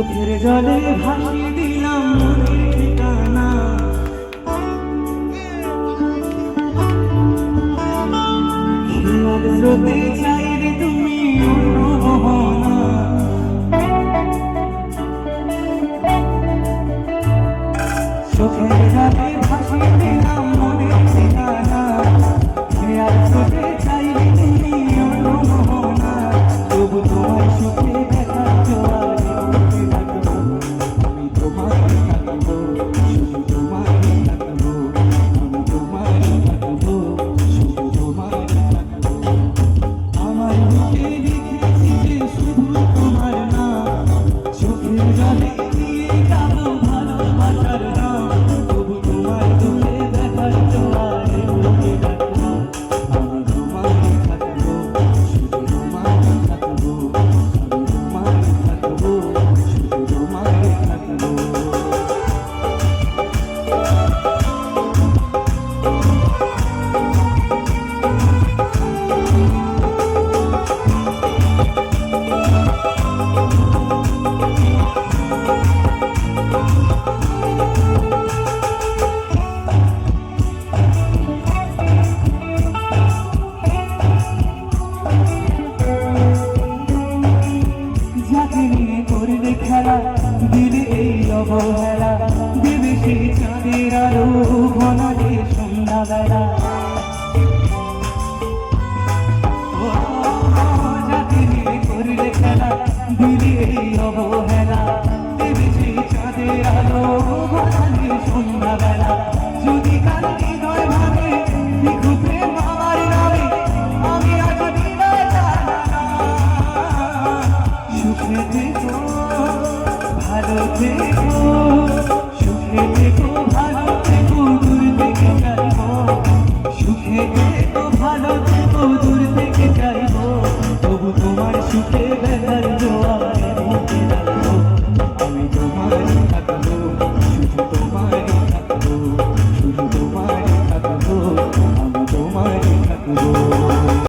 চোখের জলে ভাসি দিলাম মনের ঠিকানা। স্রোতে চাইলে তুমি অনুভবনা চোখের Amen. ভনরে সন্ধ্যাবেলা। করলে খেলা দিলে অবহেলা। দেবে সেই চাঁদের আলো ভনরে সন্ধ্যাবেলা। যদি কালকে দয় ভাবে নিখুঁতে আমার নামে, আমি আজ দিলে সুখে থেকো, ভালো থেকো